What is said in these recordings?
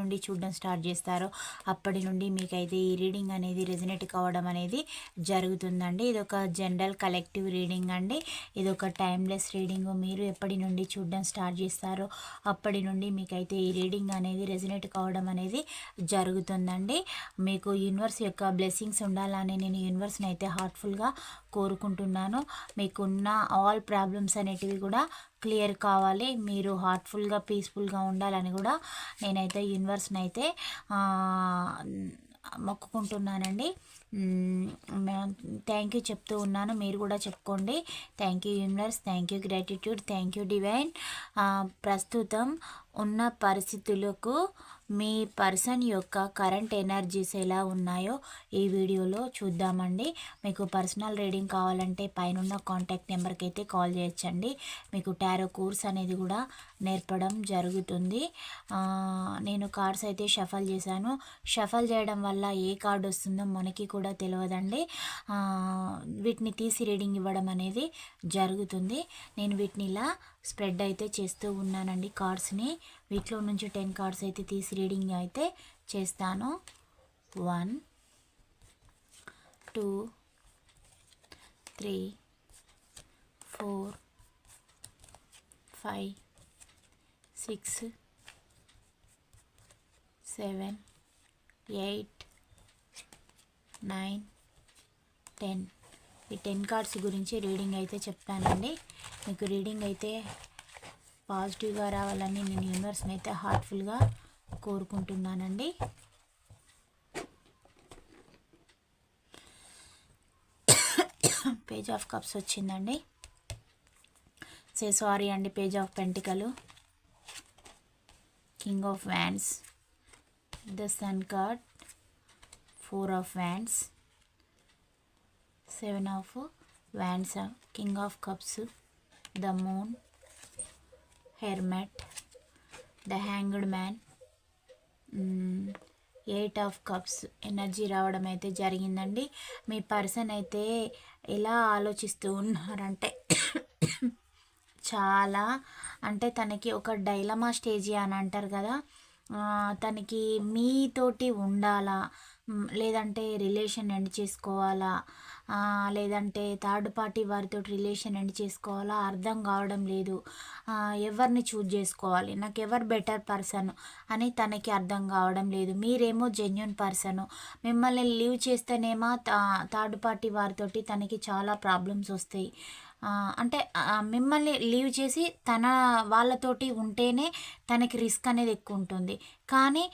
నుండి చూడడం స్టార్ట్ చేస్తారో అప్పటి నుండి మీకైతే ఈ రీడింగ్ అనేది రెజినేట్ కావడం అనేది జరుగుతుందండి. ఇది ఒక జనరల్ కలెక్టివ్ రీడింగ్ అండి. ఇది ఒక టైమ్లెస్ రీడింగ్. మీరు ఎప్పటి నుండి చూడడం స్టార్ట్ చేస్తారో అప్పటి నుండి మీకైతే ఈ రీడింగ్ అనేది రెజినేట్ కావడం అనేది జరుగుతుందండి. మీకు యూనివర్స్ యొక్క బ్లెస్సింగ్స్ ఉండాలని నేను యూనివర్స్ని అయితే హార్ట్ఫుల్గా కోరుకుంటున్నాను. మీకున్న ఆల్ ప్రాబ్లమ్స్ అనేటివి కూడా క్లియర్ కావాలి. మీరు హార్ట్ఫుల్గా పీస్ఫుల్గా ఉండాలని కూడా నేనైతే యూనివర్స్ని అయితే మొక్కుకుంటున్నానండి. థ్యాంక్ యూ చెప్తూ ఉన్నాను. మీరు కూడా చెప్పుకోండి. Thank you universe thank you gratitude thank you divine ప్రస్తుతం ఉన్న పరిస్థితులకు మీ పర్సన్ యొక్క కరెంట్ ఎనర్జీస్ ఎలా ఉన్నాయో ఈ వీడియోలో చూద్దామండి. మీకు పర్సనల్ రీడింగ్ కావాలంటే పైన కాంటాక్ట్ నెంబర్కి అయితే కాల్ చేయొచ్చండి. మీకు టారో కోర్స్ అనేది కూడా నేర్పడం జరుగుతుంది. నేను కార్డ్స్ అయితే షఫల్ చేశాను. షఫల్ చేయడం వల్ల ఏ కార్డు వస్తుందో మనకి కూడా తెలియదండి వీటిని తీసి రీడింగ్ ఇవ్వడం అనేది జరుగుతుంది. నేను వీటిని ఇలా స్ప్రెడ్ అయితే చేస్తూ ఉన్నానండి కార్డ్స్ని. వీటిలో నుంచి టెన్ కార్డ్స్ అయితే తీసి రీడింగ్ అయితే చేస్తాను. One two three four five six seven eight nine ten. ఈ టెన్ కార్డ్స్ గురించి రీడింగ్ అయితే చెప్తానండి. మీకు రీడింగ్ అయితే పాజిటివ్గా రావాలని నేను యూనివర్స్ని అయితే హార్ట్ఫుల్గా కోరుకుంటున్నానండి. పేజ్ ఆఫ్ కప్స్ వచ్చిందండి. సే సారీ అండి page of పెంటికలు. King of wands the sun card four of wands seven of wands king of cups the moon hermit the hanged man eight of cups energy రావడం అయితే జరిగిందండి. మీ person అయితే ఎలా ఆలోచిస్తూ ఉన్నారంటే చాలా అంటే తనకి ఒక డైలమా స్టేజీ అని అంటారు కదా తనకి మీతోటి ఉండాలా? లేదంటే రిలేషన్ ఎండ్ చేసుకోవాలా? లేదంటే థర్డ్ పార్టీ వారితో రిలేషన్ ఎండ్ చేసుకోవాలా? అర్థం కావడం లేదు. ఎవరిని చూజ్ చేసుకోవాలి? నాకు ఎవరు బెటర్ పర్సన్ అని తనకి అర్థం కావడం లేదు. మీరేమో జెన్యున్ పర్సన్. మిమ్మల్ని లీవ్ చేస్తేనేమో థర్డ్ పార్టీ వారితోటి తనకి చాలా ప్రాబ్లమ్స్ వస్తాయి. అంటే మిమ్మల్ని లీవ్ చేసి తన వాళ్ళతోటి ఉంటేనే తనకి రిస్క్ అనేది ఎక్కువ ఉంటుంది. కానీ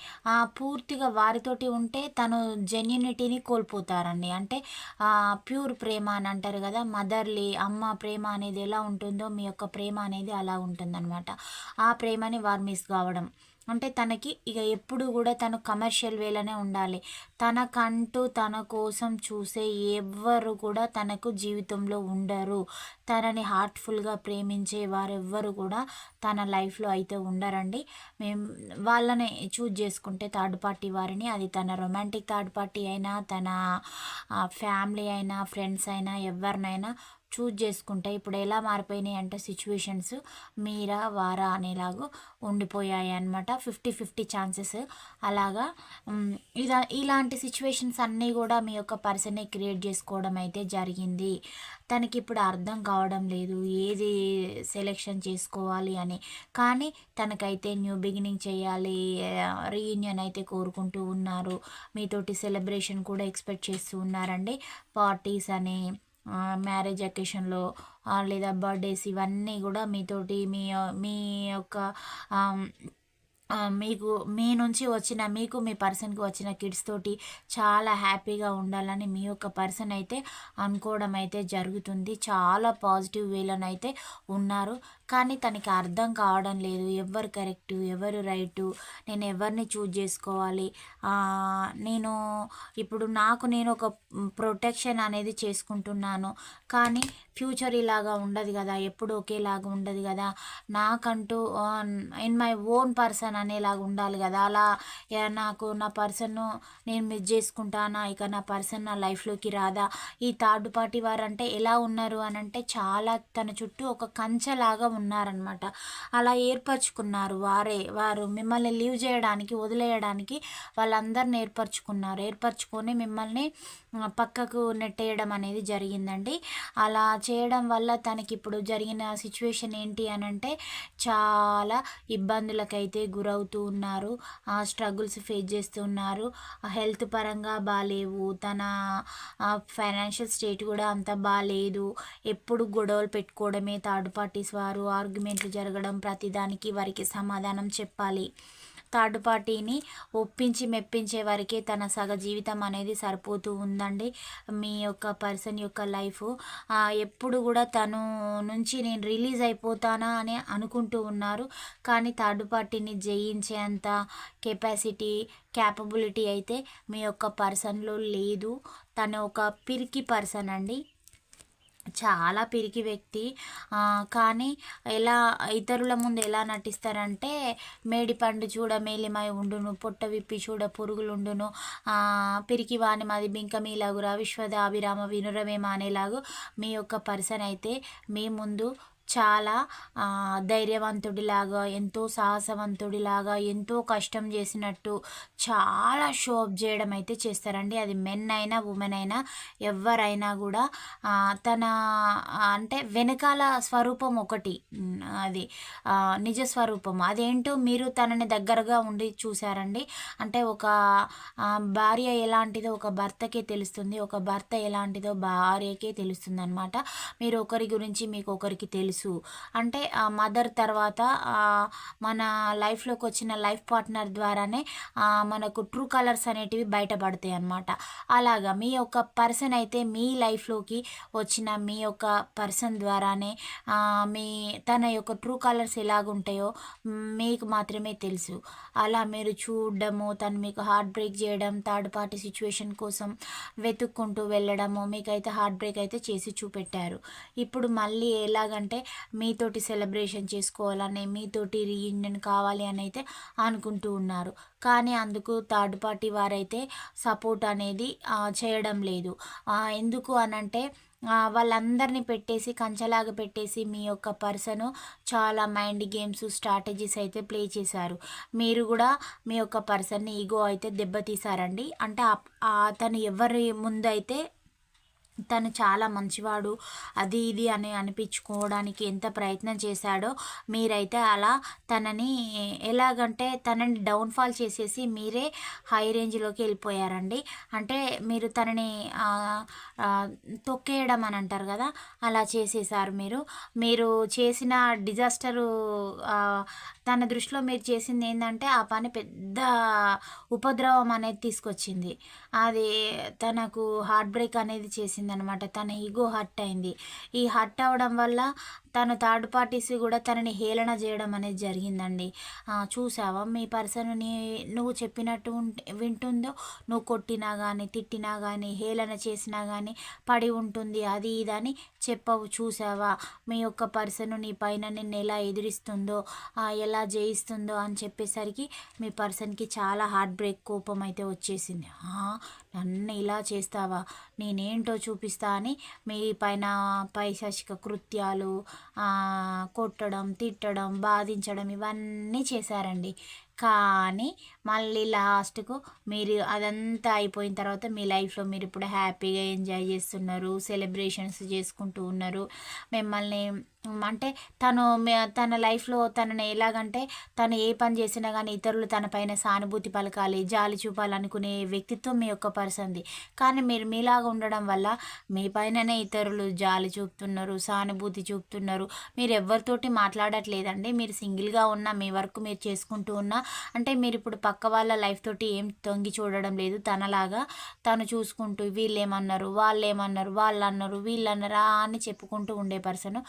పూర్తిగా వారితోటి ఉంటే తను జెన్యునిటీని కోల్పోతారండి. అంటే ప్యూర్ ప్రేమ అని అంటారు కదా మదర్లీ అమ్మ ప్రేమ అనేది ఎలా ఉంటుందో మీ యొక్క ప్రేమ అనేది అలా ఉంటుందన్నమాట. ఆ ప్రేమని వారు మిస్ కావడం. అంటే తనకి ఇక ఎప్పుడు కూడా తను కమర్షియల్ వేలోనే ఉండాలి. తనకంటూ తన కోసం చూసే ఎవ్వరు కూడా తనకు జీవితంలో ఉండరు. తనని హార్ట్ఫుల్గా ప్రేమించే వారెవ్వరు కూడా తన లైఫ్లో అయితే ఉండరండి. మేము వాళ్ళని చూజ్ చేసుకుంటే థర్డ్ పార్టీ వారిని అది తన రొమాంటిక్ థర్డ్ పార్టీ అయినా తన ఫ్యామిలీ అయినా ఫ్రెండ్స్ అయినా ఎవరినైనా చూజ్ చేసుకుంటే ఇప్పుడు ఎలా మారిపోయినాయి అంటే సిచ్యువేషన్స్ మీరా వారా అనేలాగా ఉండిపోయాయి అనమాట ఫిఫ్టీ ఫిఫ్టీ ఛాన్సెస్ అలాగా ఇలా ఇలాంటి సిచ్యువేషన్స్ అన్నీ కూడా మీ యొక్క పర్సనే క్రియేట్ చేసుకోవడం అయితే జరిగింది. తనకి ఇప్పుడు అర్థం కావడం లేదు ఏది సెలెక్షన్ చేసుకోవాలి అని. కానీ తనకైతే న్యూ బిగినింగ్ చేయాలి రీయూనియన్ అయితే కోరుకుంటూ ఉన్నారు. మీతోటి సెలబ్రేషన్ కూడా ఎక్స్పెక్ట్ చేస్తూ ఉన్నారండి. పార్టీస్ అని మ్యారేజ్ అకేషన్లో లేదా బర్త్డేస్ ఇవన్నీ కూడా మీతోటి మీ మీ యొక్క మీకు మీ నుంచి వచ్చిన మీకు మీ పర్సన్కి వచ్చిన కిడ్స్ తోటి చాలా హ్యాపీగా ఉండాలని మీ యొక్క పర్సన్ అయితే అనుకోవడం అయితే జరుగుతుంది. చాలా పాజిటివ్ వేలోనైతే ఉన్నారు. కానీ తనకి అర్థం కావడం లేదు. ఎవరు కరెక్టు ఎవరు రైటు నేను ఎవరిని చూజ్ చేసుకోవాలి? నేను ఇప్పుడు నాకు నేను ఒక ప్రొటెక్షన్ అనేది చేసుకుంటున్నాను. కానీ ఫ్యూచర్ ఇలాగా ఉండదు కదా. ఎప్పుడు ఒకేలాగా ఉండదు కదా. నాకంటూ ఇన్ మై ఓన్ పర్సన్ అనేలాగా ఉండాలి కదా. అలా నాకు నా పర్సన్ నేను మిస్ చేసుకుంటానా? ఇక నా పర్సన్ నా లైఫ్లోకి రాదా? ఈ థర్డ్ పార్టీ వారు అంటే ఎలా ఉన్నారు అని అంటే చాలా తన చుట్టూ ఒక కంచెలాగా ఉన్నారనమాట అలా ఏర్పరచుకున్నారు వారే. వారు మిమ్మల్ని లీవ్ చేయడానికి వదిలేయడానికి వాళ్ళందరిని ఏర్పరచుకున్నారు. ఏర్పరచుకొని మిమ్మల్ని పక్కకు నెట్టేయడం అనేది జరిగిందండి. అలా చేయడం వల్ల తనకి ఇప్పుడు జరిగిన సిచ్యువేషన్ ఏంటి అని అంటే చాలా ఇబ్బందులకైతే గురవుతూ ఉన్నారు. స్ట్రగుల్స్ ఫేస్ చేస్తూ ఉన్నారు. హెల్త్ పరంగా బాగాలేవు తన ఫైనాన్షియల్ స్టేట్ కూడా అంత బాగాలేదు ఎప్పుడు గొడవలు పెట్టుకోవడమే థర్డ్ పార్టీస్ వారు. ఆర్గ్యుమెంట్లు జరగడం ప్రతిదానికి వారికి సమాధానం చెప్పాలి. థర్డ్ పార్టీని ఒప్పించి మెప్పించే వరకే తన సగ జీవితం అనేది సరిపోతూ ఉందండి. మీ యొక్క పర్సన్ యొక్క లైఫ్. ఎప్పుడు కూడా తను నుంచి నేను రిలీజ్ అయిపోతానా అని అనుకుంటూ ఉన్నారు. కానీ థర్డ్ పార్టీని జయించేంత కెపాసిటీ క్యాపబిలిటీ అయితే మీ యొక్క పర్సన్లో లేదు. తను ఒక పిరికి పర్సన్ అండి. చాలా పిరికి వ్యక్తి. కానీ ఎలా ఇతరుల ముందు ఎలా నటిస్తారంటే మేడి పండు చూడ మేలిమై ఉండును పొట్ట విప్పి చూడ పురుగులుండును. పిరికి వాణి మాది బింక మీలాగురా విశ్వదాభిరామ వినురమేమ అనేలాగు మీ యొక్క పర్సన్ అయితే మీ ముందు చాలా ధైర్యవంతుడిలాగా ఎంతో సాహసవంతుడిలాగా ఎంతో కష్టం చేసినట్టు చాలా షో అప్ చేయడం అయితే చేస్తారండి. అది మెన్ అయినా ఉమెన్ అయినా ఎవరైనా కూడా తన అంటే వెనకాల స్వరూపం ఒకటి అది నిజ స్వరూపం. అదేంటో మీరు తనని దగ్గరగా ఉండి చూసారండి అంటే ఒక భార్య ఎలాంటిదో ఒక భర్తకే తెలుస్తుంది. ఒక భర్త ఎలాంటిదో భార్యకే తెలుస్తుంది అనమాట మీరు ఒకరి గురించి మీకు ఒకరికి తెలుసు. తెలుసు. అంటే మదర్ తర్వాత మన లైఫ్లోకి వచ్చిన లైఫ్ పార్ట్నర్ ద్వారానే మనకు ట్రూ కలర్స్ అనేటివి బయటపడతాయి అన్నమాట. అలాగా మీ యొక్క పర్సన్ అయితే మీ లైఫ్లోకి వచ్చిన మీ యొక్క పర్సన్ ద్వారానే మీ తన యొక్క ట్రూ కలర్స్ ఎలాగుంటాయో మీకు మాత్రమే తెలుసు. అలా మీరు చూడడము తను మీకు హార్ట్ బ్రేక్ చేయడం థర్డ్ పార్టీ సిచ్యువేషన్ కోసం వెతుక్కుంటూ వెళ్ళడము మీకైతే హార్ట్ బ్రేక్ అయితే చేసి చూపెట్టారు. ఇప్పుడు మళ్ళీ ఎలాగంటే మీతోటి సెలబ్రేషన్ చేసుకోవాలని మీతోటి రీయూనియన్ కావాలి అని అయితే అనుకుంటూ ఉన్నారు. కానీ అందుకు థర్డ్ పార్టీ వారైతే సపోర్ట్ అనేది చేయడం లేదు. ఎందుకు అనంటే వాళ్ళందరినీ పెట్టేసి కంచలాగా పెట్టేసి మీ యొక్క పర్సన్ చాలా మైండ్ గేమ్స్ స్ట్రాటజీస్ అయితే ప్లే చేశారు. మీరు కూడా మీ యొక్క పర్సన్ని ఈగో అయితే దెబ్బతీశారండి. అంటే అతను ఎవరి ముందైతే తను చాలా మంచివాడు అది ఇది అని అనిపించుకోవడానికి ఎంత ప్రయత్నం చేశాడో మీరైతే అలా తనని ఎలాగంటే తనని డౌన్ఫాల్ చేసేసి మీరే హై రేంజ్లోకి వెళ్ళిపోయారండి. అంటే మీరు తనని తొక్కేయడం అని అంటారు కదా అలా చేసేసారు మీరు. మీరు చేసిన డిజాస్టరు తన దృష్టిలో మీరు చేసింది ఏంటంటే ఆ పని పెద్ద ఉపద్రవం అనేది తీసుకొచ్చింది. అది తనకు హార్ట్ బ్రేక్ అనేది చేసింది అనమాట తన ఈగో హర్ట్ అయింది. ఈ హర్ట్ అవ్వడం వల్ల తను థర్డ్ పార్టీస్ కూడా తనని హేళన చేయడం అనేది జరిగిందండి. చూసావా? మీ పర్సన్ని నువ్వు చెప్పినట్టు వింటుందో నువ్వు కొట్టినా కానీ తిట్టినా కానీ హేళన చేసినా కానీ పడి ఉంటుంది. అది ఇదని చెప్పవు. చూసావా? మీ యొక్క పర్సన్ నీ పైన నిన్ను ఎలా ఎదిరిస్తుందో ఎలా జయిస్తుందో అని చెప్పేసరికి మీ పర్సన్కి చాలా హార్ట్ బ్రేక్ కోపం అయితే వచ్చేసింది. నన్ను ఇలా చేస్తావా? నేనేంటో చూపిస్తా అని మీ పైన పైశాచిక కృత్యాలు కొట్టడం తిట్టడం బాధించడం ఇవన్నీ చేశారండి. కానీ మళ్ళీ లాస్ట్కు మీరు అదంతా అయిపోయిన తర్వాత మీ లైఫ్లో మీరు ఇప్పుడు హ్యాపీగా ఎంజాయ్ చేస్తున్నారు సెలబ్రేషన్స్ చేసుకుంటూ ఉన్నారు. మిమ్మల్ని అంటే తను తన లైఫ్లో తనని ఎలాగంటే తను ఏ పని చేసినా కానీ ఇతరులు తన పైన సానుభూతి పలకాలి జాలి చూపాలనుకునే వ్యక్తిత్వం మీ యొక్క పర్సన్ది. కానీ మీరు మీలాగా ఉండడం వల్ల మీ పైననే ఇతరులు జాలి చూపుతున్నారు సానుభూతి చూపుతున్నారు. మీరు ఎవరితోటి మాట్లాడట్లేదండి. మీరు సింగిల్గా ఉన్న మీ వర్క్ మీరు చేసుకుంటూ ఉన్నా అంటే మీరు ఇప్పుడు పక్క వాళ్ళ లైఫ్ తోటి ఏం తొంగి చూడడం లేదు. తనలాగా తను చూసుకుంటూ వీళ్ళు ఏమన్నారు వాళ్ళు ఏమన్నారు వాళ్ళు అన్నారు వీళ్ళు అన్నారా అని చెప్పుకుంటూ ఉండే పర్సన్.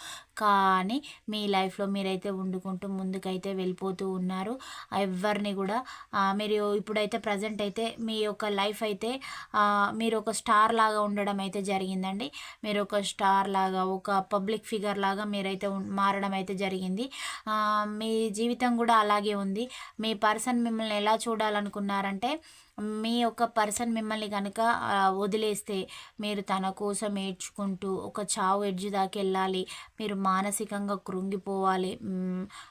కానీ మీ లైఫ్లో మీరైతే వండుకుంటూ ముందుకైతే వెళ్ళిపోతూ ఉన్నారు. ఎవరిని కూడా మీరు ఇప్పుడైతే ప్రజెంట్ అయితే మీ యొక్క లైఫ్ అయితే మీరు ఒక స్టార్ లాగా ఉండడం అయితే జరిగిందండి. మీరు ఒక స్టార్ లాగా ఒక పబ్లిక్ ఫిగర్ లాగా మీరైతే మారడం అయితే జరిగింది. మీ జీవితం కూడా అలాగే ఉంది. మీ పర్సన్ మిమ్మల్ని ఎలా చూడాలనుకున్నారంటే మీ యొక్క పర్సన్ మిమ్మల్ని కనుక వదిలేస్తే మీరు తన కోసం ఏడ్చుకుంటూ ఒక చావు ఎడ్జు దాకా వెళ్ళాలి. మీరు మానసికంగా కృంగిపోవాలి.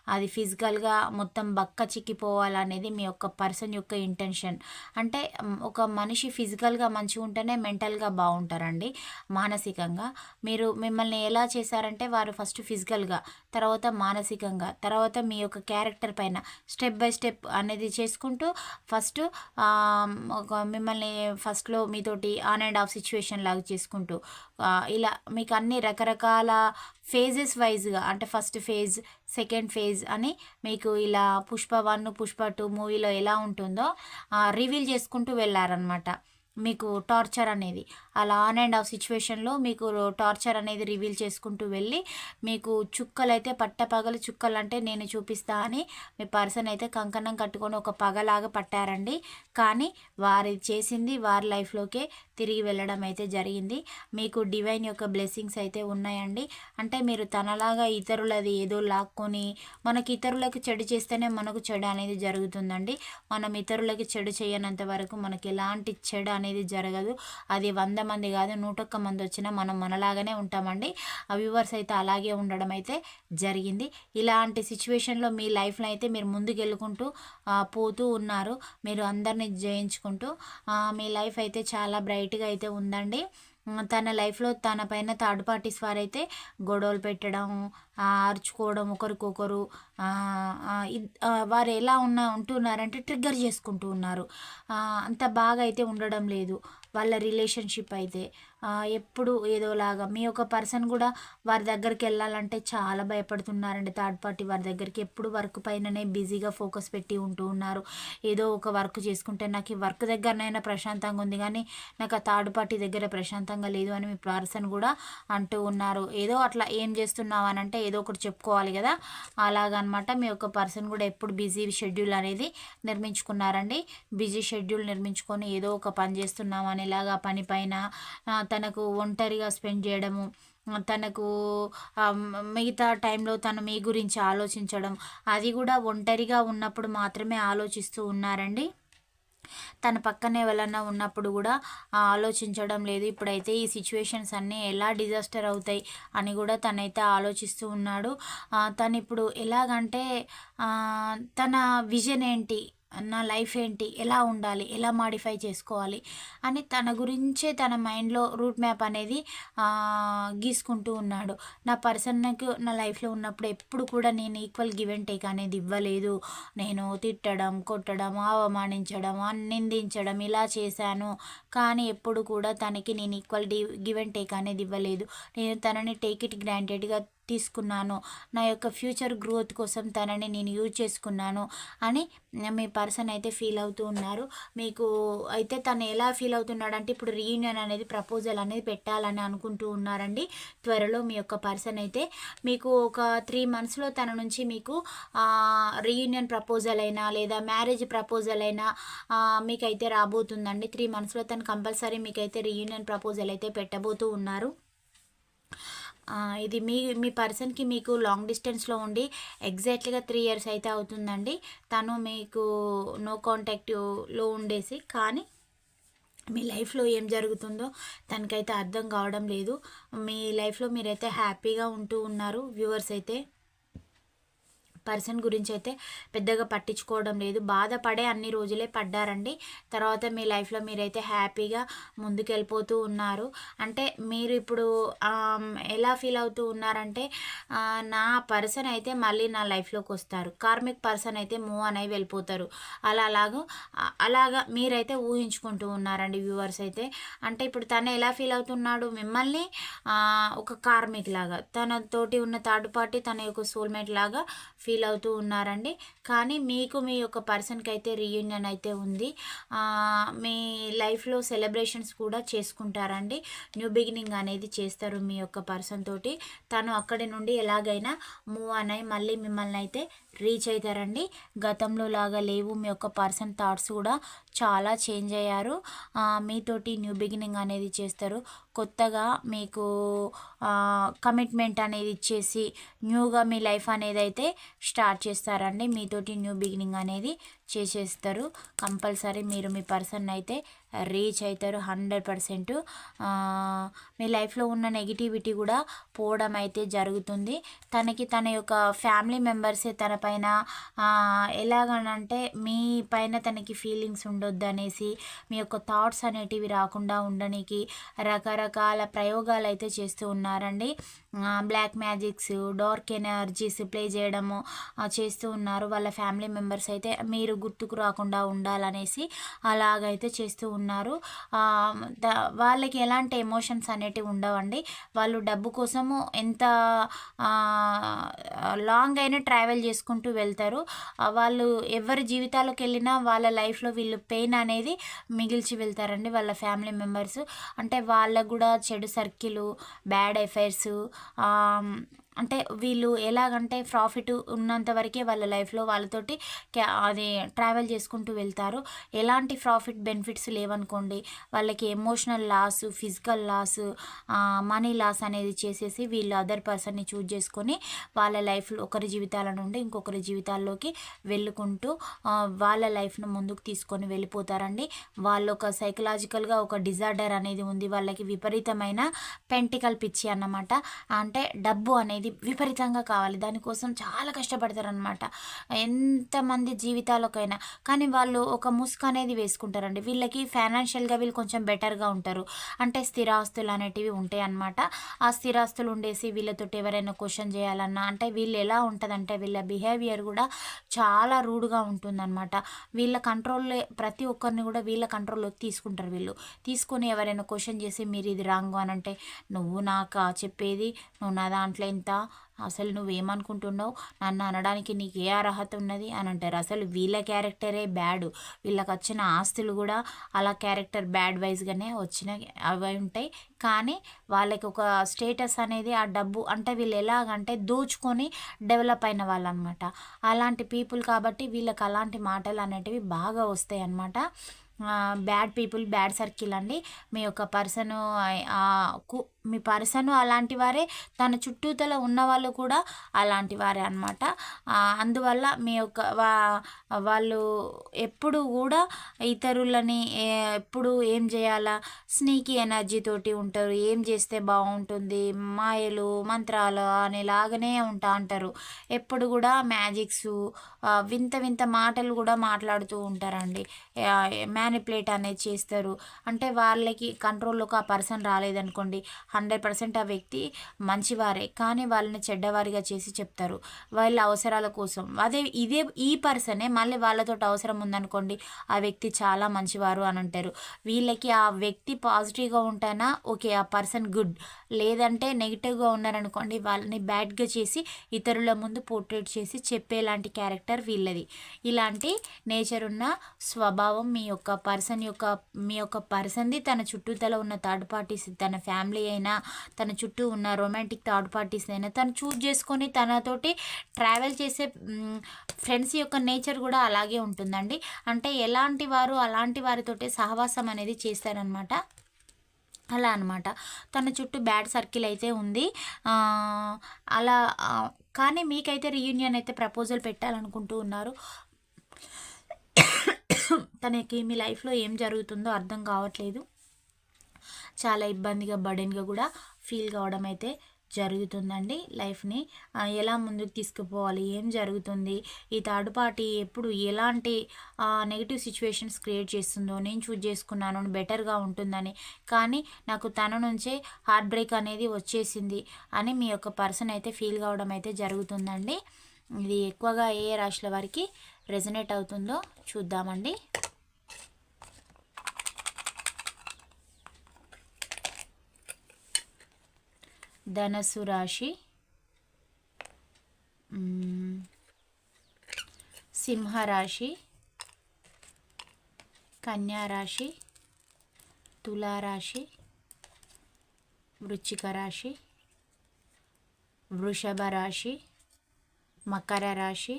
అది ఫిజికల్గా మొత్తం బక్క చిక్కిపోవాలనేది మీ యొక్క పర్సన్ యొక్క ఇంటెన్షన్. అంటే ఒక మనిషి ఫిజికల్గా మంచిగా ఉంటేనే మెంటల్గా బాగుంటారండి మానసికంగా. మీరు మిమ్మల్ని ఎలా చేశారంటే వారు ఫస్ట్ ఫిజికల్గా తర్వాత మానసికంగా తర్వాత మీ యొక్క క్యారెక్టర్ పైన స్టెప్ బై స్టెప్ అనేది చేసుకుంటూ ఫస్ట్ మిమ్మల్ని ఫస్ట్లో మీతోటి ఆన్ అండ్ ఆఫ్ సిచ్యువేషన్ లాగా చేసుకుంటూ ఇలా మీకు అన్ని రకరకాల ఫేజెస్ వైజ్గా అంటే ఫస్ట్ ఫేజ్ సెకండ్ ఫేజ్ అని మీకు ఇలా పుష్ప వన్ పుష్ప టూ మూవీలో ఎలా ఉంటుందో రివీల్ చేసుకుంటూ వెళ్ళారనమాట మీకు టార్చర్ అనేది. అలా ఆన్ అండ్ ఆఫ్ సిచ్యువేషన్లో మీకు టార్చర్ అనేది రివీల్ చేసుకుంటూ వెళ్ళి మీకు చుక్కలు అయితే పట్టపగలు చుక్కలు అంటే నేను చూపిస్తా అని మీ పర్సన్ అయితే కంకణం కట్టుకొని ఒక పగలాగా పట్టారండి. కానీ వారి చేసింది వారి లైఫ్లోకే తిరిగి వెళ్ళడం అయితే జరిగింది. మీకు డివైన్ యొక్క బ్లెస్సింగ్స్ అయితే ఉన్నాయండి. అంటే మీరు తనలాగా ఇతరులది ఏదో లాక్కొని మనకి ఇతరులకు చెడు చేస్తేనే మనకు చెడు అనేది జరుగుతుందండి. మనం ఇతరులకి చెడు చేయనంత వరకు మనకి ఎలాంటి చెడు అనేది జరగదు. అది వంద మంది కాదు నూటొక్క మంది వచ్చినా మనం మనలాగానే ఉంటామండి. ఆ వ్యూవర్స్ అయితే అలాగే ఉండడం అయితే జరిగింది. ఇలాంటి సిచ్యువేషన్లో మీ లైఫ్లో అయితే మీరు ముందుకెళ్ళుకుంటూ పోతూ ఉన్నారు. మీరు అందరినీ చేసుకుంటూ మీ లైఫ్ అయితే చాలా బ్రైట్గా అయితే ఉందండి. తన లైఫ్లో తన పైన థర్డ్ పార్టీస్ వారైతే గొడవలు పెట్టడం అరుచుకోవడం ఒకరికొకరు వారు ఎలా ఉన్న ఉంటున్నారంటే ట్రిగ్గర్ చేసుకుంటూ ఉన్నారు. అంత బాగా అయితే ఉండడం లేదు. వాళ్ళ రిలేషన్షిప్ అయితే. ఎప్పుడు ఏదోలాగా మీ యొక్క పర్సన్ కూడా వారి దగ్గరికి వెళ్ళాలంటే చాలా భయపడుతున్నారండి. థర్డ్ పార్టీ వారి దగ్గరికి ఎప్పుడు వర్క్ పైననే బిజీగా ఫోకస్ పెట్టి ఉంటూ ఉన్నారు. ఏదో ఒక వర్క్ చేసుకుంటే నాకు ఈ వర్క్ దగ్గరనైనా ప్రశాంతంగా ఉంది కానీ నాకు ఆ థర్డ్ పార్టీ దగ్గర ప్రశాంతంగా లేదు అని మీ పర్సన్ కూడా అంటూ ఉన్నారు. ఏదో అట్లా ఏం చేస్తున్నావు అని అంటే ఏదో ఒకటి చెప్పుకోవాలి కదా. అలాగనమాట మీ యొక్క పర్సన్ కూడా ఎప్పుడు బిజీ షెడ్యూల్ అనేది నిర్మించుకున్నారండి. బిజీ షెడ్యూల్ నిర్మించుకొని ఏదో ఒక పని చేస్తున్నాం అనేలాగా పని పైన తనకు ఒంటరిగా స్పెండ్ చేయడము తనకు మిగతా టైంలో తను మీ గురించి ఆలోచించడం అది కూడా ఒంటరిగా ఉన్నప్పుడు మాత్రమే ఆలోచిస్తూ ఉన్నారండి. తన పక్కనే ఎవరన్నా ఉన్నప్పుడు కూడా ఆలోచించడం లేదు. ఇప్పుడైతే ఈ సిచ్యువేషన్స్ అన్నీ ఎలా డిజాస్టర్ అవుతాయి అని కూడా తనైతే ఆలోచిస్తూ ఉన్నాడు. తను ఇప్పుడు ఎలాగంటే తన విజన్ ఏంటి? నా లైఫ్ ఏంటి? ఎలా ఉండాలి? ఎలా మాడిఫై చేసుకోవాలి? అని తన గురించే తన మైండ్లో రూట్ మ్యాప్ అనేది గీసుకుంటూ ఉన్నాడు. నా పర్సన్కి నా లైఫ్లో ఉన్నప్పుడు ఎప్పుడు కూడా నేను ఈక్వల్ గివ్ అండ్ టేక్ అనేది ఇవ్వలేదు. నేను తిట్టడం కొట్టడం అవమానించడం నిందించడం ఇలా చేశాను. కానీ ఎప్పుడు కూడా తనకి నేను ఈక్వల్ గివ్ అండ్ టేక్ అనేది ఇవ్వలేదు. నేను తనని టేక్ ఇట్ గ్రాంటెడ్గా తీసుకున్నాను. నా యొక్క ఫ్యూచర్ గ్రోత్ కోసం తనని నేను యూజ్ చేసుకున్నాను అని మీ పర్సన్ అయితే ఫీల్ అవుతూ ఉన్నారు. మీకు అయితే తను ఎలా ఫీల్ అవుతున్నాడంటే ఇప్పుడు రీయూనియన్ అనేది ప్రపోజల్ అనేది పెట్టాలని అనుకుంటూ ఉన్నారండి. త్వరలో మీ యొక్క పర్సన్ అయితే మీకు ఒక త్రీ మంత్స్లో తన నుంచి మీకు రీయూనియన్ ప్రపోజల్ అయినా లేదా మ్యారేజ్ ప్రపోజల్ అయినా మీకైతే రాబోతుందండి. త్రీ మంత్స్లో తను కంపల్సరీ మీకైతే రీయూనియన్ ప్రపోజల్ అయితే పెట్టబోతూ ఉన్నారు. ఇది మీ మీ పర్సన్కి మీకు లాంగ్ డిస్టెన్స్లో ఉండి ఎగ్జాక్ట్గా త్రీ ఇయర్స్ అయితే అవుతుందండి. తను మీకు నో కాంటాక్ట్లో ఉండేసి కానీ మీ లైఫ్లో ఏం జరుగుతుందో తనకైతే అర్థం కావడం లేదు. మీ లైఫ్లో మీరైతే హ్యాపీగా ఉంటూ ఉన్నారు వ్యూవర్స్ అయితే. పర్సన్ గురించి అయితే పెద్దగా పట్టించుకోవడం లేదు. బాధపడే అన్ని రోజులే పడ్డారండి. తర్వాత మీ లైఫ్లో మీరైతే హ్యాపీగా ముందుకెళ్ళిపోతూ ఉన్నారు. అంటే మీరు ఇప్పుడు ఎలా ఫీల్ అవుతూ ఉన్నారంటే నా పర్సన్ అయితే మళ్ళీ నా లైఫ్లోకి వస్తారు. కార్మిక్ పర్సన్ అయితే మూవ్ అని వెళ్ళిపోతారు. అలా అలాగూ అలాగా మీరైతే ఊహించుకుంటూ ఉన్నారండి వ్యూవర్స్ అయితే. అంటే ఇప్పుడు తను ఎలా ఫీల్ అవుతున్నాడు? మిమ్మల్ని ఒక కార్మిక్ లాగా తన తోటి ఉన్న థర్డ్ పార్టీ తన యొక్క సోల్మేట్ లాగా ఫీల్ ఫీల్ అవుతూ ఉన్నారండి. కానీ మీకు మీ యొక్క పర్సన్కి అయితే రీయూనియన్ అయితే ఉంది. మీ లైఫ్లో సెలబ్రేషన్స్ కూడా చేసుకుంటారండి. న్యూ బిగినింగ్ అనేది చేస్తారు మీ యొక్క పర్సన్ తోటి. తను అక్కడి నుండి ఎలాగైనా మూవ్ అని మళ్ళీ మిమ్మల్ని అయితే రీచ్ అవుతారండి. గతంలో లాగా లేవు. మీ యొక్క పర్సన్ థాట్స్ కూడా చాలా చేంజ్ అయ్యారు. మీతోటి న్యూ బిగినింగ్ అనేది చేస్తారు. కొత్తగా మీకు కమిట్మెంట్ అనేది ఇచ్చేసి న్యూగా మీ లైఫ్ అనేది అయితే స్టార్ట్ చేస్తారండి. మీతోటి న్యూ బిగినింగ్ అనేది చేసేస్తారు. కంపల్సరీ మీరు మీ పర్సన్ అయితే రీచ్ అవుతారు హండ్రెడ్ పర్సెంట్. మీ లైఫ్లో ఉన్న నెగిటివిటీ కూడా పోవడం అయితే జరుగుతుంది. తనకి తన యొక్క ఫ్యామిలీ మెంబర్సే తన పైన ఎలాగనంటే మీ పైన తనకి ఫీలింగ్స్ ఉండొద్దు అనేసి మీ యొక్క థాట్స్ అనేటివి రాకుండా ఉండడానికి రకరకాల ప్రయోగాలు అయితే చేస్తూ ఉన్నారండి. Black magics dark energies play చేయడము చేస్తూ ఉన్నారు. వాళ్ళ ఫ్యామిలీ మెంబర్స్ అయితే మీరు గుర్తుకు రాకుండా ఉండాలనేసి అలాగైతే చేస్తూ ఉన్నారు. వాళ్ళకి ఎలాంటి ఎమోషన్స్ అనేటివి ఉండవండి. వాళ్ళు డబ్బు కోసము ఎంత లాంగ్ అయినా ట్రావెల్ చేసుకుంటూ వెళ్తారు. వాళ్ళు ఎవరి జీవితాలకు వెళ్ళినా వాళ్ళ లైఫ్లో వీళ్ళు పెయిన్ అనేది మిగిల్చి వెళ్తారండి వాళ్ళ ఫ్యామిలీ మెంబర్స్. అంటే వాళ్ళకు కూడా చెడు సర్కిల్ బ్యాడ్ ఎఫైర్స్ అంటే వీళ్ళు ఎలాగంటే ప్రాఫిట్ ఉన్నంత వరకే వాళ్ళ లైఫ్లో వాళ్ళతోటి క్యా- అది ట్రావెల్ చేసుకుంటూ వెళ్తారు. ఎలాంటి ప్రాఫిట్ బెనిఫిట్స్ లేవనుకోండి వాళ్ళకి emotional loss physical loss money loss అనేది చేసేసి వీళ్ళు అదర్ పర్సన్ని చూజ్ చేసుకొని వాళ్ళ లైఫ్లో ఒకరి జీవితాల నుండి ఇంకొకరి జీవితాల్లోకి వెళ్ళుకుంటూ వాళ్ళ లైఫ్ను ముందుకు తీసుకొని వెళ్ళిపోతారండి. వాళ్ళు ఒక సైకలాజికల్గా ఒక డిజార్డర్ అనేది ఉంది. వాళ్ళకి విపరీతమైన పెంటికల్ పిచ్చి అన్నమాట. అంటే డబ్బు అనేది విపరీతంగా కావాలి. దానికోసం చాలా కష్టపడతారనమాట ఎంతమంది జీవితాలకైనా. కానీ వాళ్ళు ఒక ముసుగు అనేది వేసుకుంటారండి. వీళ్ళకి ఫైనాన్షియల్గా వీళ్ళు కొంచెం బెటర్గా ఉంటారు. అంటే స్థిరాస్తులు అనేటివి ఉంటాయి అన్నమాట ఆ స్థిరాస్తులు ఉండేసి వీళ్ళతోటి ఎవరైనా క్వశ్చన్ చేయాలన్నా అంటే వీళ్ళు ఎలా ఉంటుందంటే వీళ్ళ బిహేవియర్ కూడా చాలా రూడ్గా ఉంటుందన్నమాట. వీళ్ళ కంట్రోల్లో ప్రతి ఒక్కరిని కూడా వీళ్ళ కంట్రోల్లోకి తీసుకుంటారు వీళ్ళు. తీసుకొని ఎవరైనా క్వశ్చన్ చేసి మీరు ఇది రాంగ్ అని అంటే నువ్వు నాకా చెప్పేది? నువ్వు నా దాంట్లో ఎంత అసలు నువ్వేమనుకుంటున్నావు? నన్ను అనడానికి నీకు ఏ అర్హత ఉన్నది? అని అంటారు. అసలు వీళ్ళ క్యారెక్టరే బ్యాడ్. వీళ్ళకి వచ్చిన ఆస్తులు కూడా అలా క్యారెక్టర్ బ్యాడ్ వైజ్గానే వచ్చిన అవి ఉంటాయి. కానీ వాళ్ళకి ఒక స్టేటస్ అనేది ఆ డబ్బు అంటే వీళ్ళు ఎలాగంటే దోచుకొని డెవలప్ అయిన వాళ్ళు అనమాట అలాంటి పీపుల్ కాబట్టి వీళ్ళకి అలాంటి మాటలు అనేటివి బాగా వస్తాయి అన్నమాట. బ్యాడ్ పీపుల్ బ్యాడ్ సర్కిల్ అండి. మీ యొక్క పర్సన్కు మీ పర్సన్ అలాంటి వారే తన చుట్టూతల ఉన్న వాళ్ళు కూడా అలాంటి వారే అనమాట అందువల్ల మీ యొక్క వా- వాళ్ళు ఎప్పుడు కూడా ఇతరులని ఎప్పుడు ఏం చేయాలా? స్నీకీ ఎనర్జీ తోటి ఉంటారు. ఏం చేస్తే బాగుంటుంది? మాయలు మంత్రాలు అనేలాగానే ఉంటా అంటారు. ఎప్పుడు కూడా మ్యాజిక్స్ వింత వింత మాటలు కూడా మాట్లాడుతూ ఉంటారండి. మ్యానిపులేట్ అనేది చేస్తారు. అంటే వాళ్ళకి కంట్రోల్లోకి ఆ పర్సన్ రాలేదనుకోండి హండ్రెడ్ పర్సెంట్ ఆ వ్యక్తి మంచివారే కానీ వాళ్ళని చెడ్డవారిగా చేసి చెప్తారు వాళ్ళ అవసరాల కోసం. అదే ఇదే ఈ పర్సనే మళ్ళీ వాళ్ళతో అవసరం ఉందనుకోండి ఆ వ్యక్తి చాలా మంచివారు అని అంటారు. వీళ్ళకి ఆ వ్యక్తి పాజిటివ్గా ఉంటేనా ఓకే ఆ పర్సన్ గుడ్. లేదంటే నెగిటివ్గా ఉన్నారనుకోండి వాళ్ళని బ్యాడ్గా చేసి ఇతరుల ముందు పోర్ట్రేట్ చేసి చెప్పేలాంటి క్యారెక్టర్ వీళ్ళది. ఇలాంటి నేచర్ ఉన్న స్వభావం మీ యొక్క పర్సన్ యొక్క మీ యొక్క పర్సన్ది తన చుట్టూతల ఉన్న థర్డ్ పార్టీస్ తన ఫ్యామిలీ అయిన తన చుట్టూ ఉన్న రొమాంటిక్ థర్డ్ పార్టీస్ అయినా తను చూజ్ చేసుకొని తనతోటి ట్రావెల్ చేసే ఫ్రెండ్స్ యొక్క నేచర్ కూడా అలాగే ఉంటుందండి. అంటే ఎలాంటి వారు అలాంటి వారితోటే సహవాసం అనేది చేస్తారనమాట అలా అనమాట తన చుట్టూ బ్యాడ్ సర్కిల్ అయితే ఉంది. అలా కానీ మీకైతే రీయూనియన్ అయితే ప్రపోజల్ పెట్టాలనుకుంటూ ఉన్నారు. తనకి మీ లైఫ్లో ఏం జరుగుతుందో అర్థం కావట్లేదు. చాలా ఇబ్బందిగా బర్డెన్గా కూడా ఫీల్ కావడం అయితే జరుగుతుందండి లైఫ్ని. ఎలా ముందుకు తీసుకుపోవాలి? ఏం జరుగుతుంది? ఈ థర్డ్ పార్టీ ఎప్పుడు ఎలాంటి నెగిటివ్ సిచ్యువేషన్స్ క్రియేట్ చేస్తుందో నేను చూజ్ చేసుకున్నాను బెటర్గా ఉంటుందని. కానీ నాకు తన నుంచే హార్ట్ బ్రేక్ అనేది వచ్చేసింది అని మీ యొక్క పర్సన్ అయితే ఫీల్ కావడం అయితే జరుగుతుందండి. ఇది ఎక్కువగా ఏ రాశుల వారికి రెజనేట్ అవుతుందో చూద్దామండి. ధనస్సు రాశి. సింహరాశి కన్యారాశి తులారాశి వృచ్చిక రాశి. వృషభ రాశి. మకర రాశి.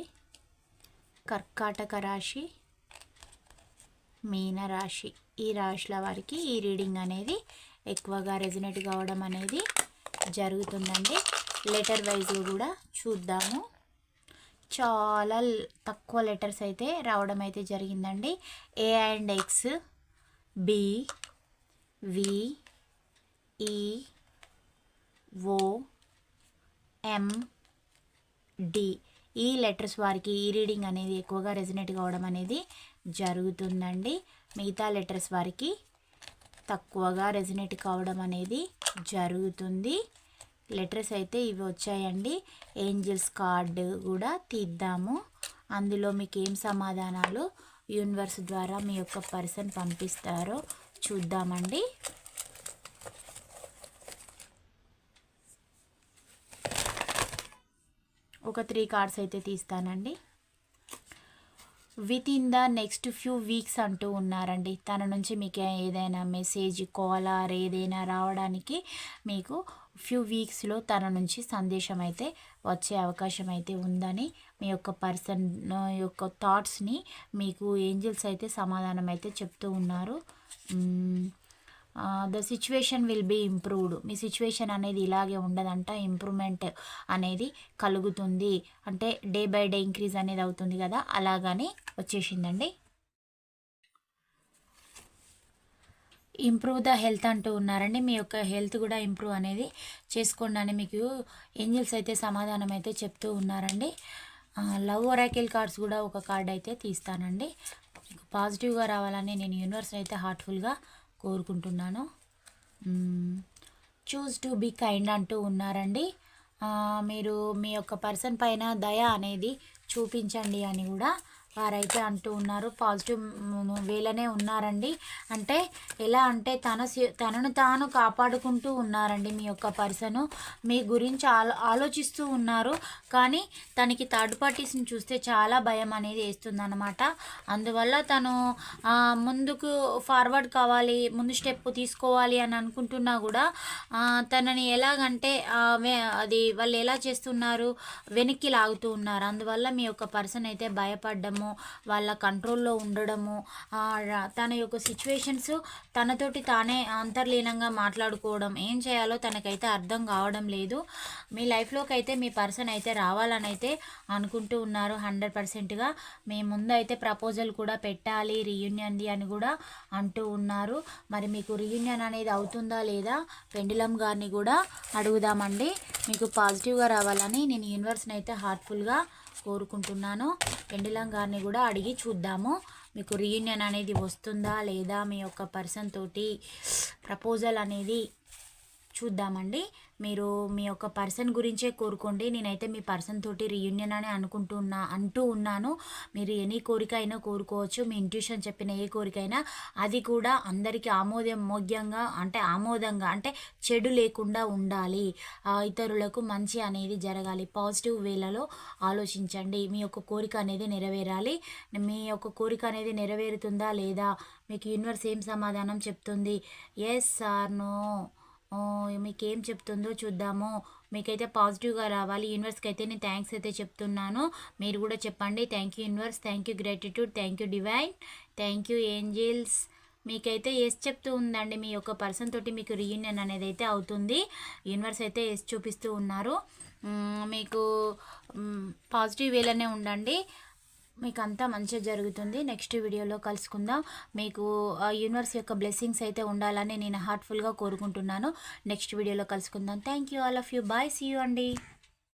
కర్కాటక రాశి. మీనరాశి ఈ రాశుల వారికి ఈ రీడింగ్ అనేది ఎక్కువగా రెజినేట్ కావడం అనేది జరుగుతుందండి. లెటర్ వైజ్గా కూడా చూద్దాము. చాలా తక్కువ లెటర్స్ అయితే రావడం అయితే జరిగిందండి. A and X B V E O M D. ఈ లెటర్స్ వారికి ఈ రీడింగ్ అనేది ఎక్కువగా రెజినేట్ కావడం అనేది జరుగుతుందండి. మిగతా లెటర్స్ వారికి తక్కువగా రెజినేట్ కావడం అనేది జరుగుతుంది. లెటర్స్ అయితే ఇవి వచ్చాయండి. ఏంజిల్స్ కార్డు కూడా తీద్దాము. అందులో మీకు ఏం సమాధానాలు యూనివర్స్ ద్వారా మీ యొక్క పర్సన్ పంపిస్తారో చూద్దామండి. ఒక త్రీ కార్డ్స్ అయితే తీస్తానండి. With in the next few weeks అంటూ ఉన్నారండి. తన నుంచి మీకు ఏదైనా మెసేజ్ కాల్ ఆర్ ఏదైనా రావడానికి మీకు ఫ్యూ వీక్స్లో తన నుంచి సందేశం అయితే వచ్చే అవకాశం అయితే ఉందని మీ యొక్క పర్సన్ యొక్క థాట్స్ని మీకు ఏంజిల్స్ అయితే సమాధానం అయితే చెప్తూ ఉన్నారు. The situation will be improved me situation అనేది ఇలాగే ఉండదంట ఇంప్రూవ్మెంట్ అనేది కలుగుతుంది. అంటే డే బై డే ఇంక్రీజ్ అనేది అవుతుంది కదా అలాగని వచ్చేసిందండి. ఇంప్రూవ్ ద హెల్త్ అంటూ ఉన్నారండి. మీ యొక్క హెల్త్ కూడా ఇంప్రూవ్ అనేది చేసుకోండి అని మీకు ఏంజల్స్ అయితే సమాధానం అయితే చెప్తూ ఉన్నారండి. లవ్ ఒరాకిల్ కార్డ్స్ కూడా ఒక కార్డ్ అయితే తీస్తానండి. మీకు పాజిటివ్గా రావాలని నేను యూనివర్స్ అయితే హార్ట్ఫుల్గా కోరుకుంటున్నాను. చూస్ టు బీ కైండ్ అంటూ ఉన్నారండి. మీరు మీ యొక్క పర్సన్ పైన దయ అనేది చూపించండి అని కూడా వారైతే అంటూ ఉన్నారు పాజిటివ్ వేలనే ఉన్నారండి. అంటే ఎలా అంటే తన తనను తాను కాపాడుకుంటూ ఉన్నారండి మీ యొక్క పర్సను. మీ గురించి ఆలో ఆలోచిస్తూ ఉన్నారు. కానీ తనకి థర్డ్ పార్టీస్ని చూస్తే చాలా భయం అనేది వేస్తుందన్నమాట. అందువల్ల తను ముందుకు ఫార్వర్డ్ కావాలి ముందు స్టెప్ తీసుకోవాలి అని అనుకుంటున్నా కూడా తనని ఎలాగంటే అది వాళ్ళు ఎలా చేస్తున్నారు వెనక్కి లాగుతూ ఉన్నారు. అందువల్ల మీ యొక్క పర్సన్ అయితే భయపడ్డం ఉండడము వాళ్ళ కంట్రోల్లో ఉండడము తన యొక్క సిచ్యువేషన్స్ తనతోటి తానే అంతర్లీనంగా మాట్లాడుకోవడం ఏం చేయాలో తనకైతే అర్థం కావడం లేదు. మీ లైఫ్లోకి అయితే మీ పర్సన్ అయితే రావాలని అయితే అనుకుంటూ ఉన్నారు హండ్రెడ్ పర్సెంట్గా మీ ముందు అయితే ప్రపోజల్ కూడా పెట్టాలి రీయూనియన్ది అని కూడా అంటూ ఉన్నారు. మరి మీకు రీయూనియన్ అనేది అవుతుందా లేదా పెండిలం గారిని కూడా అడుగుదామండి. మీకు పాజిటివ్గా రావాలని నేను యూనివర్స్ని అయితే హార్ట్ఫుల్గా కోరుకుంటున్నాను. పెండిలం కూడా అడిగి చూద్దాము. మీకు రీయూనియన్ అనేది వస్తుందా లేదా మీ యొక్క పర్సన్ తోటి ప్రపోజల్ అనేది చూద్దామండి. మీరు మీ యొక్క పర్సన్ గురించే కోరుకోండి. నేనైతే మీ పర్సన్ తోటి రీయూనియన్ అని అనుకుంటున్నా అంటూ ఉన్నాను. మీరు ఎనీ కోరిక అయినా కోరుకోవచ్చు. మీ ఇంట్యూషన్ చెప్పిన ఏ కోరికైనా అది కూడా అందరికీ ఆమోదం మోగ్యంగా అంటే ఆమోదంగా అంటే చెడు లేకుండా ఉండాలి. ఇతరులకు మంచి అనేది జరగాలి. పాజిటివ్ వేలలో ఆలోచించండి. మీ యొక్క కోరిక అనేది నెరవేరాలి. మీ యొక్క కోరిక అనేది నెరవేరుతుందా లేదా? మీకు యూనివర్స్ ఏం సమాధానం చెప్తుంది? ఎస్ సార్ నో మీకు ఏం చెప్తుందో చూద్దాము. మీకైతే పాజిటివ్గా రావాలి. యూనివర్స్కి అయితే నేను థ్యాంక్స్ అయితే చెప్తున్నాను. మీరు కూడా చెప్పండి. Thank you universe. Thank you gratitude. Thank you divine. Thank you angels. మీకైతే ఎస్ చెప్తూ ఉందండి. మీ యొక్క పర్సన్ తోటి మీకు రీయూనియన్ అనేది అయితే అవుతుంది. యూనివర్స్ అయితే ఎస్ చూపిస్తూ ఉన్నారు. మీకు పాజిటివ్ వేలోనే ఉండండి. మీకు అంతా మంచిగా జరుగుతుంది. నెక్స్ట్ వీడియోలో కలుసుకుందాం. మీకు యూనివర్స్ యొక్క బ్లెస్సింగ్స్ అయితే ఉండాలని నేను హార్ట్ఫుల్గా కోరుకుంటున్నాను. నెక్స్ట్ వీడియోలో కలుసుకుందాం. Thank you all of you bye see you అండి